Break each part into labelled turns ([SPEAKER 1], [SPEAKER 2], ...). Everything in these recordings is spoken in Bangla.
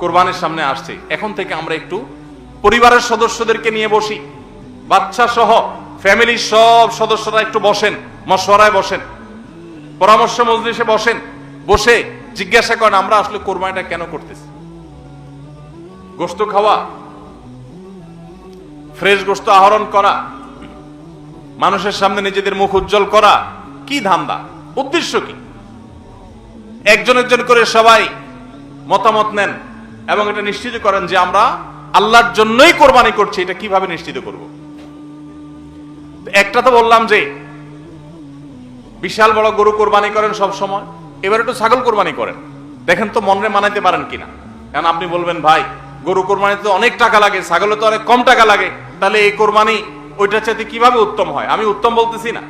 [SPEAKER 1] কোরবানির সামনে আসছে। এখন থেকে আমরা একটু পরিবারের সদস্যদেরকে নিয়ে বসি। বাচ্চা সহ ফ্যামিলির সব সদস্যরা একটু বসেন, মশওয়ারায় বসেন, পরামর্শ মজলিসে বসেন, বসে জিজ্ঞাসা করেন, আমরা আসলে কোরবানিটা কেন করতেছি? গোস্ত খাওয়া, ফ্রেশ গোস্ত আহরণ করা, মানুষের সামনে নিজেদের মুখ উজ্জ্বল করা, কি ধান্দা? উদ্দেশ্য কি? একজন একজন করে সবাই মতামত নেন। এবং এটা নিশ্চিত করেন যে আমরা আল্লাহর জন্যই কোরবানি করছি, এটা কীভাবে নিশ্চিত করব? একটা তো বললাম যে, বিশাল বড় গরু কোরবানি করেন সব সময়, এবার একটু ছাগল কোরবানি করেন। দেখেন তো মনে মানাইতে পারেন কিনা? কারণ আপনি বলবেন, ভাই, গরু কোরবানিতে তো অনেক টাকা লাগে, ছাগলে তো অনেক কম টাকা লাগে, তাহলে এই কোরবানি ওইটার চাইতে কীভাবে উত্তম হয়? আমি উত্তম বলতেছি না।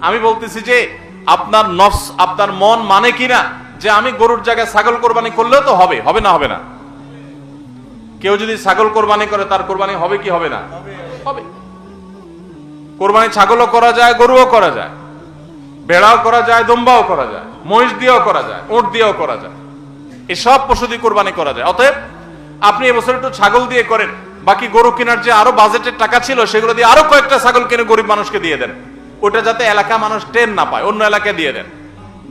[SPEAKER 1] আমি বলতেছি যে, আপনার নফস, আপনার মন মানে কিনা? যে আমি গরুর জায়গায় ছাগল কোরবানি করলেও তো হবে হবে না হবে না। কেউ যদি ছাগল কোরবানি করে, তার কোরবানি হবে কি হবে না? হবে। কোরবানি ছাগলও করা যায়, গরুও করা যায়। বেড়াও করা যায়, দম্বাও করা যায়। মহিষ দিয়েও করা যায় ওট দিয়েও করা যায়। এসব পশু দিয়ে কোরবানি করা যায়। অতএব আপনি এবছর একটু ছাগল দিয়ে করেন। বাকি গরু কেনার যে আরও বাজেটের টাকা ছিল, সেগুলো দিয়ে আরও কয়েকটা ছাগল কিনে গরিব মানুষকে দিয়ে দেন। ওটা যাতে এলাকা মানুষ টেন না পায়, অন্য এলাকায় দিয়ে দেন।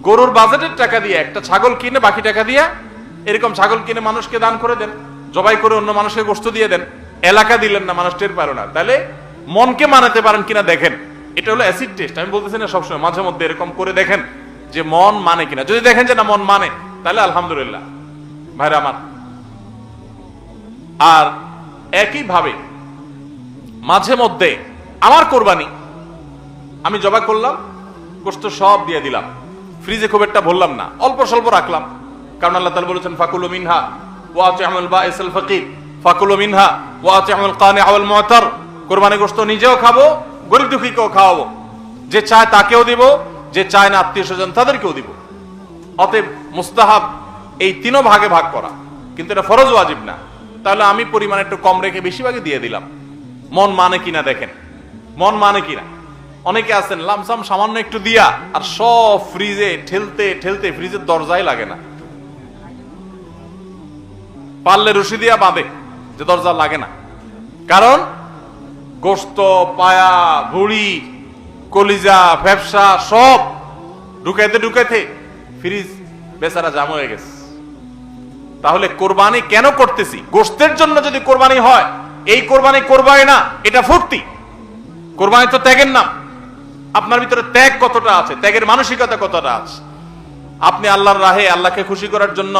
[SPEAKER 1] গরুর বাজেটের টাকা দিয়ে একটা ছাগল কিনে, বাকি টাকা দিয়ে এরকম ছাগল কিনে মানুষকে দান করে দেন। জবাই করে অন্য মানুষকে গোস্ত দিয়ে দেন, এলাকা দিলেন না, মানুষ টের পারো না। তাহলে মনকে মানাতে পারেন কিনা দেখেন। এটা হলো অ্যাসিড টেস্ট আমি বলতেছি না সবসময়, মাঝে মধ্যে এরকম করে দেখেন যে মন মানে কিনা। যদি দেখেন যে না, মন মানে তাহলে আলহামদুলিল্লাহ। ভাইরা আমার, আর একইভাবে মাঝে মধ্যে আমার কোরবানি, আমি জবা করলাম, গোস্ত সব দিয়ে দিলাম। ফ্রিজে খুব একটা ভরলাম না, অল্প স্বল্প রাখলাম। কারণ আল্লাহ তাআলা বলেছেন, ফাকুলু মিনহা ওয়া আতি'আমুল বাইসাল ফাকির, ফাকুলু মিনহা ওয়া আতি'আমুল কানি আওয়াল মু'তার। কোরবানি গোস্ত নিজেও খাব, গরিব দুঃখীকেও খাওয়াবো। যে চায় তাকেও দিব, যে চায় না আত্মীয় স্বজন তাদেরকেও দিব। অতএব মুস্তাহাব এই তিনও ভাগে ভাগ করা। কিন্তু এটা ফরজ ওয়াজিব না। তাহলে আমি পরিমাণ একটু কম রেখে বেশিরভাগই দিয়ে দিলাম। মন মানে কিনা দেখেন? মন মানে কিনা অনেকে আছেন, লামসাম সামান্য একটু দিয়া, আর সব ফ্রিজে ঠেলতে ঠেলতে ফ্রিজের দরজাই লাগে না। পারলে রশি দিয়া বাঁধে, যে দরজা লাগে না। কারণ গোস্ত, পায়া, ভুড়ি, কলিজা ব্যবসা সব ঢুকাইতে ঢুকাইতে ফ্রিজ বেচারা জাম হয়ে গেছে। তাহলে কোরবানি কেন করতেছি? গোস্তের জন্য যদি কোরবানি হয়, এই কোরবানি কোরবানি না, এটা ফুর্তি। কোরবানি তো ত্যাগের নাম। আপনার ভিতরে ত্যাগ কতটা আছে? ত্যাগের মানসিকতা কতটা আছে? আপনি আল্লাহর রাহে আল্লাহকে খুশি করার জন্য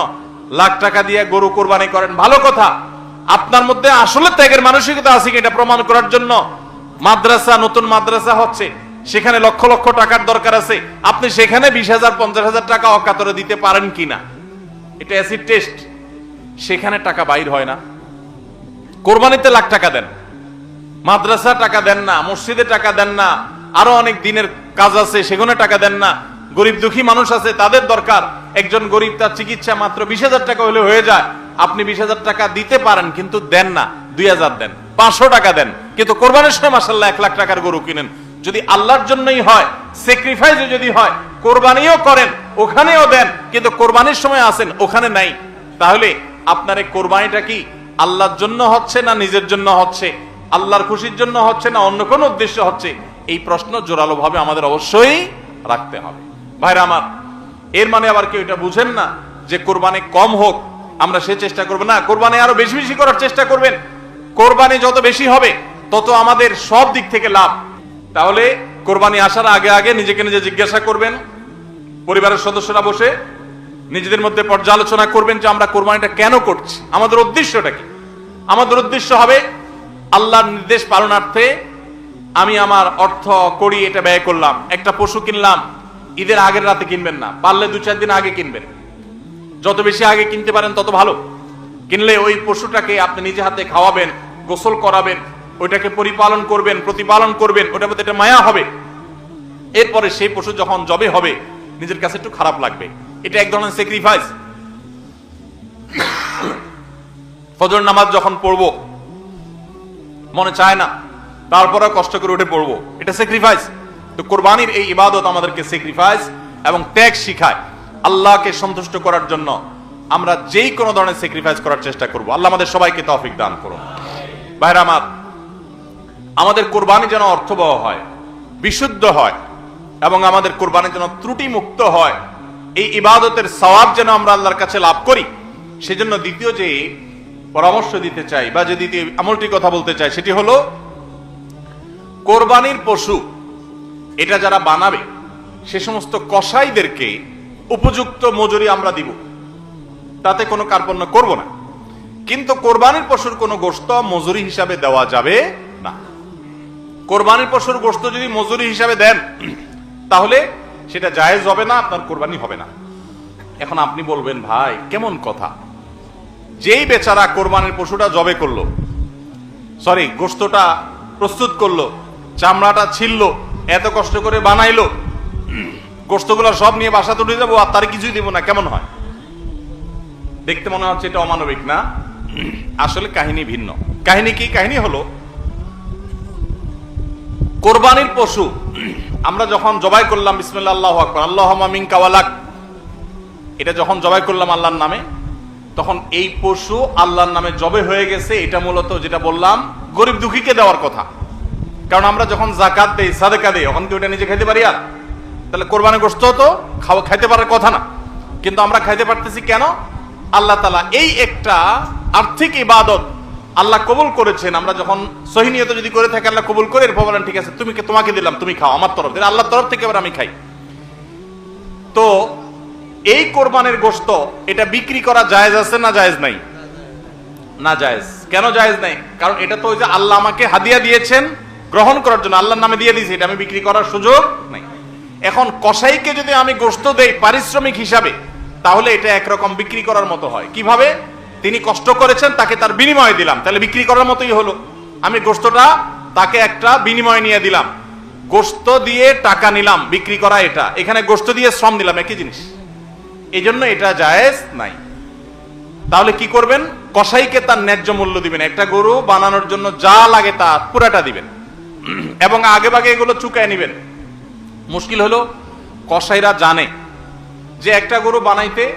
[SPEAKER 1] লাখ টাকা দিয়ে গরু কোরবানি করেন। ভালো কথা। আপনার মধ্যে আসলে ত্যাগের মানসিকতা আছে কি এটা প্রমাণ করার জন্য? মাদ্রাসা, নতুন মাদ্রাসা হচ্ছে। সেখানে লক্ষ লক্ষ টাকার দরকার আছে। আপনি সেখানে বিশ হাজার, পঞ্চাশ হাজার টাকা অকাতরে দিতে পারেন কিনা? এটা অ্যাসিড টেস্ট সেখানে টাকা বাইর হয় না। কোরবানিতে লাখ টাকা দেন। মাদ্রাসা টাকা দেন না, মসজিদে টাকা দেন না, আরও অনেক দিনের কাজ আছে, সেখানে টাকা দেন না। গরিব দুঃখী মানুষ আছে, তাদের দরকার। একজন গরিব তার চিকিৎসা মাত্র বিশ হাজার টাকা হলে হয়ে যায়। আপনি বিশ হাজার টাকা দিতে পারেন, কিন্তু দেন না। দুই হাজার দেন, পাঁচশো টাকা দেন। কিন্তু কোরবানির সময় মাসাল্লাহ এক লাখ টাকার গরু কিনেন। যদি আল্লাহর জন্যই হয় স্যাক্রিফাইসও যদি হয়, কোরবানিও করেন, ওখানেও দেন, কিন্তু কোরবানির সময় আসেন ওখানে নাই। তাহলে আপনার এই কোরবানিটা কি আল্লাহর জন্য হচ্ছে না নিজের জন্য হচ্ছে? আল্লাহর খুশির জন্য হচ্ছে না অন্য কোনো উদ্দেশ্য হচ্ছে? এই প্রশ্ন জোরালো ভাবে আমাদের অবশ্যই রাখতে হবে। ভাইরা আমার এর মানে আবার কেউ এটা বুঝেন না যে কোরবানি কম হোক, আমরা সে চেষ্টা করব। না, কোরবানি আরও বেশি বেশি করার চেষ্টা করবেন। কোরবানি যত বেশি হবে, তত আমাদের সব দিক থেকে লাভ। তাহলে কোরবানি আসার আগে আগে নিজেকে নিজে জিজ্ঞাসা করবেন, পরিবারের সদস্যরা বসে নিজেদের মধ্যে পর্যালোচনা করবেন যে আমরা কোরবানিটা কেন করছি। আমাদের উদ্দেশ্যটা কি? আমাদের উদ্দেশ্য হবে আল্লাহর নির্দেশ পালনার্থে আমি আমার অর্থ করি এটা ব্যয় করলাম। একটা পশু কিনলাম ঈদের আগের রাতে কিনবেন না, পারলে দু চার দিন আগে কিনবেন। যত বেশি আগে কিনতে পারেন তত ভালো। কিনলে ওই পশুটাকে আপনি নিজে হাতে খাওয়াবেন, গোসল করাবেন, ওইটাকে পরিপালন করবেন, প্রতিপালন করবেন, ওটার মধ্যে মায়া হবে। এরপরে সেই পশু যখন জবে হবে, নিজের কাছে একটু খারাপ লাগবে। এটা এক ধরনের স্যাক্রিফাইস ফজর নামাজ যখন পড়ব, মনে চায় না তারপরে কষ্ট করে উঠে পড়ব। এটা স্যাক্রিফাইস তো কোরবানির এই ইবাদত আমাদেরকে স্যাক্রিফাইস এবং ত্যাগ শিখায়। আল্লাহকে সন্তুষ্ট করার জন্য আমরা যেই কোনো ধরনের স্যাক্রিফাইস করার চেষ্টা করব। আল্লাহ আমাদের সবাইকে তৌফিক দান করুন। ভাইরা আমাদের কোরবানি যেন অর্থবহ হয়, বিশুদ্ধ হয় এবং আমাদের কোরবানি যেন ত্রুটি মুক্ত হয়, এই ইবাদতের সওয়াব যেন আমরা আল্লাহর কাছে লাভ করি, সেজন্য দ্বিতীয় যে পরামর্শ দিতে চাই বা যে দ্বিতীয় আমলটি কথা বলতে চাই, সেটি হলো, কোরবানির পশু এটা যারা বানাবে, সে সমস্ত কসাইদেরকে উপযুক্ত মজুরি আমরা দিব। তাতে কোনো কার্পণ্য করব না। কিন্তু কোরবানির পশুর কোনো গোস্ত মজুরি হিসাবে দেওয়া যাবে না। কোরবানির পশুর গোস্ত যদি মজুরি হিসাবে দেন, তাহলে সেটা জায়েজ হবে না, আপনার কোরবানি হবে না। এখন আপনি বলবেন, ভাই, কেমন কথা? যেই বেচারা কোরবানির পশুটা জবে করল সরি গোস্তটা প্রস্তুত করল, চামড়াটা ছিললো এত কষ্ট করে বানাইলো। গোস্তগুলো সব নিয়ে বাসা তুলে যাব, আর তার কিছুই দিব না, কেমন হয়? দেখতে মনে হচ্ছে এটা অমানবিক, না? আসলে কাহিনী ভিন্ন। কাহিনী কি? কাহিনী হলো, কোরবানির পশু, আমরা যখন জবাই করলাম বিসমিল্লা আল্লাহ আকবর আল্লাহ মামিন কাওয়ালাক এটা যখন জবাই করলাম আল্লাহর নামে, তখন এই পশু আল্লাহর নামে জবে হয়ে গেছে, এটা মূলত যেটা বললাম, গরিব দুঃখীকে দেওয়ার কথা। কারণ আমরা যখন জাকাত দেই, সাদেকা দেই তখন কি ওটা নিজে খাইতে পারি আর? তাহলে কোরবানি গোস্ত তো খাওয়া খাইতে পারার কথা না। কিন্তু আমরা খাইতে পারতেছি কেন? আল্লাহ তালা এই একটা আর্থিক ইবাদত আল্লাহ কবুল করেছেন। আমরা যখন সহিনিয়ত যদি করে থাকি, আল্লাহ কবুল করে এরপর বলেন, ঠিক আছে, তুমি তোমাকে দিলাম, তুমি খাও, আমার তরফ থেকে আল্লাহর তরফ থেকে এবার আমি খাই। তো এই কোরবানের গোস্ত এটা বিক্রি করা জায়েজ আছে না জায়েজ নাই? না জায়েজ। কেন জায়েজ নাই? কারণ এটা তো ওই যে আল্লাহ আমাকে হাদিয়া দিয়েছেন গ্রহণ করার জন্য আল্লাহর নামে দিয়ে দিয়েছে, এটা আমি বিক্রি করার সুযোগ নাই। এখন কসাইকে যদি আমি গোস্ত দেই পারিশ্রমিক হিসাবে, তাহলে এটা একরকম বিক্রি করার মতো হয়। কীভাবে? তিনি কষ্ট করেছেন, তাকে তার বিনিময়ে দিলাম। তাহলে বিক্রি করার মতোই হলো। আমি গোস্তটা তাকে একটা বিনিময় নিয়ে দিলাম। গোস্ত দিয়ে টাকা নিলাম, বিক্রি করা এটা। এখানে গোস্ত দিয়ে শ্রম দিলাম, একই জিনিস। এই জন্য এটা জায়েজ নাই। তাহলে কি করবেন? কসাইকে তার ন্যায্য মূল্য দিবেন। একটা গরু বানানোর জন্য যা লাগে তা পুরাটা দিবেন। এবং আগে ভাগে এগুলো চুকায় নিবেন। মুশকিল হলো, কসাইরা জানে যে একটা গরু বানাইতে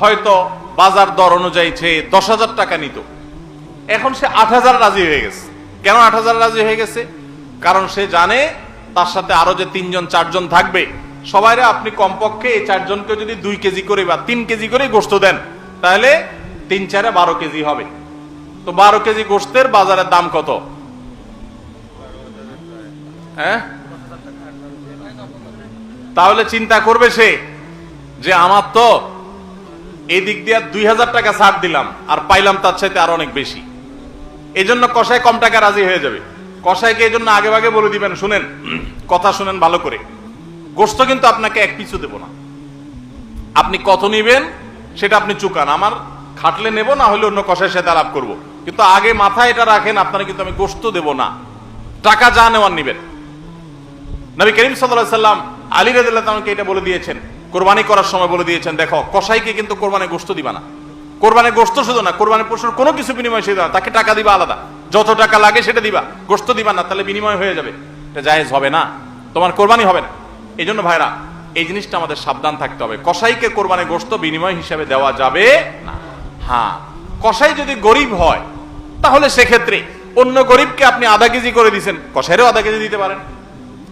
[SPEAKER 1] হয়তো বাজার দর অনুযায়ী সে দশ হাজার টাকা নিত। এখন সে আট হাজার রাজি হয়ে গেছে। কেন আট হাজার রাজি হয়ে গেছে? কারণ সে জানে তার সাথে আরও যে তিনজন, চারজন থাকবে। সবাইরা আপনি কমপক্ষে এই চারজনকে যদি দুই কেজি করে বা তিন কেজি করে গোস্ত দেন, তাহলে তিন চারে বারো কেজি হবে। তো বারো কেজি গোস্তের বাজারের দাম কত? হ্যাঁ? তাহলে চিন্তা করবে সে যে আমার তো এই দিক দিয়ে দুই হাজার টাকা ছাড় দিলাম আর পাইলাম তার চাইতে আরও অনেক বেশি। এই জন্য কষাই কম টাকা রাজি হয়ে যাবে। কষাইকে এই জন্য আগে ভাগে বলে দিবেন, শুনেন, কথা শুনেন ভালো করে। গোস্ত কিন্তু আপনাকে এক পিছু দেব না। আপনি কত নিবেন সেটা আপনি চুকান। আমার খাটলে নেব, না হলে অন্য কষাইয়ের সাথে আলাপ করব। কিন্তু আগে মাথায় এটা রাখেন আপনারা কিন্তু আমি গোস্ত দেব না। টাকা যা নেওয়ার নিবেন। নবী করিম সাল্লাহ সাল্লাম আলী রাদিল্লাহকে এটা বলে দিয়েছেন, কোরবানি করার সময় বলে দিয়েছেন, দেখো, কসাইকে কিন্তু কোরবানি গোস্ত দিবা না। কোরবানি গোস্ত শুধু না কোরবানি পশুর কোনো কিছু বিনিময় সে। তাকে টাকা দিবা আলাদা। যত টাকা লাগে সেটা দিবা গোস্ত দিবা না, তাহলে বিনিময় হয়ে যাবে। এটা জায়েজ হবে না, তোমার কোরবানি হবে না। এই জন্য ভাইরা, এই জিনিসটা আমাদের সাবধান থাকতে হবে। কসাইকে কোরবানি গোস্ত বিনিময় হিসাবে দেওয়া যাবে না। হ্যাঁ কসাই যদি গরিব হয়, তাহলে সেক্ষেত্রে অন্য গরিবকে আপনি আধা কেজি করে দিছেন। কসাইরও আধা কেজি দিতে পারেন।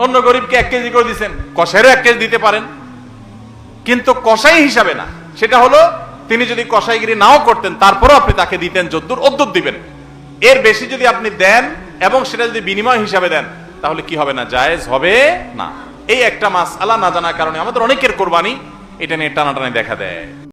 [SPEAKER 1] অন্য গরিবকে এক কেজি করে দিচ্ছেন কষাইরও এক কেজি দিতে পারেন। কিন্তু কষাই হিসাবে না। সেটা হলো, তিনি যদি কসাইগিরি নাও করতেন, তারপরও আপনি তাকে দিতেন যদ্দুর অদ্দুর দিবেন। এর বেশি যদি আপনি দেন এবং সেটা যদি বিনিময় হিসাবে দেন, তাহলে কি হবে না? জায়েজ হবে না। এই একটা মাস আল্লাহ না জানার কারণে আমাদের অনেকের কোরবানি, এটা নিয়ে টানাটানি দেখা দেয়।